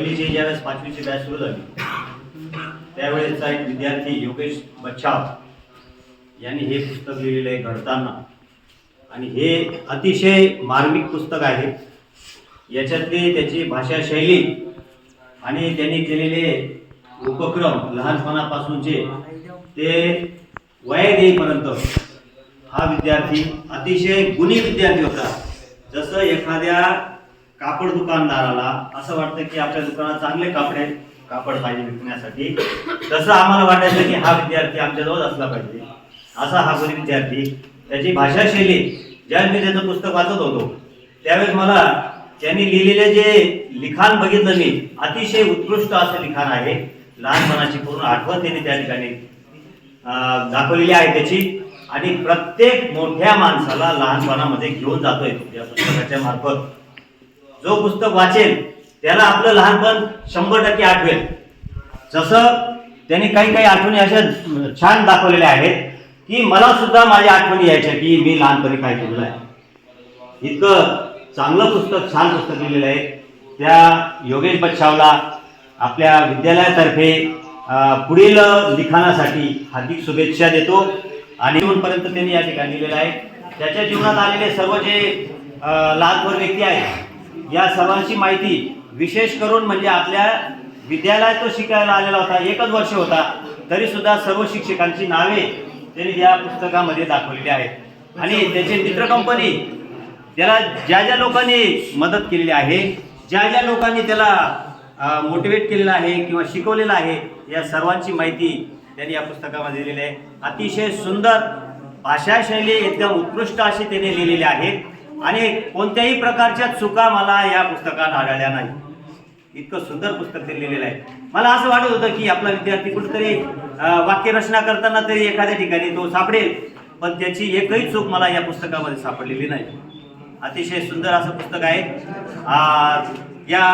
पहिलीची ज्यावेळेस पाचवीची बॅच सुरू झाली त्यावेळेसचा एक विद्यार्थी योगेश बच्छाव यांनी हे पुस्तक लिहिलेलं आहे घडताना. आणि हे अतिशय मार्मिक पुस्तक आहे. याच्यातली त्याची भाषा शैली आणि त्यांनी केलेले उपक्रम लहानपणापासूनचे ते वय देईपर्यंत हा विद्यार्थी अतिशय गुणी विद्यार्थी होता. जसं एखाद्या कापड दुकानदाराला असं वाटतं की आपल्या दुकानात चांगले कापडे कापड पाहिजे विकण्यासाठी. तसं आम्हाला वाटायचं की हा विद्यार्थी आमच्याजवळ असला पाहिजे. असा हा गुणी विद्यार्थी त्याची भाषा शैली ज्यावेळी मी त्याचं पुस्तक वाचत होतो त्यावेळेस मला त्यांनी लिहिलेले जे लिखाण बघितलं मी अतिशय उत्कृष्ट असं लिखाण आहे. लहानपणाची पूर्ण आठवण त्यांनी त्या ठिकाणी दाखवलेली आहे त्याची. आणि प्रत्येक मोठ्या माणसाला लहानपणामध्ये घेऊन जातोय या पुस्तकाच्या मार्फत जो पुस्तक वाचेल त्याला आपलं लहानपण शंभर टक्के आठवेल. जसं त्यांनी काही काही आठवणी अशा छान दाखवलेल्या आहेत की मला सुद्धा माझ्या आठवणी यायच्या की मी लहानपणी काय केलेलं आहे. इतकं चांगलं पुस्तक छान पुस्तक लिहिलेलं आहे. त्या योगेश बच्छावला आपल्या विद्यालयातर्फे पुढील लिखाणासाठी हार्दिक शुभेच्छा देतो. आणि पर्यंत त्यांनी या ठिकाणी लिहिलेलं आहे. त्याच्या जीवनात आलेले सर्व जे अं, व्यक्ती आहेत या सर्वांची माहिती विशेष करून म्हणजे आपल्या विद्यालयात तो शिकायला आलेला होता एकच वर्ष होता तरी सुद्धा सर्व शिक्षकांची नावे त्यांनी या पुस्तकामध्ये दाखवलेली आहेत. आणि त्याचे मित्र कंपनी त्याला ज्या ज्या लोकांनी मदत केलेली आहे ज्या ज्या लोकांनी त्याला मोटिवेट केलेलं आहे किंवा शिकवलेलं आहे या सर्वांची माहिती त्यांनी या पुस्तकामध्ये दिलेली आहे. अतिशय सुंदर भाषाशैली एकदम उत्कृष्ट अशी त्याने लिहिलेली आहे. आणि कोणत्याही प्रकारच्या चुका मला या पुस्तकात आढळल्या नाही इतकं सुंदर पुस्तक ते लिहिलेलं आहे. मला असं वाटत होतं की आपला विद्यार्थी कुठेतरी वाक्यरचना करताना तरी एखाद्या ठिकाणी तो सापडेल पण त्याची एकही चूक मला या पुस्तकामध्ये सापडलेली नाही. अतिशय सुंदर असं पुस्तक आहे. या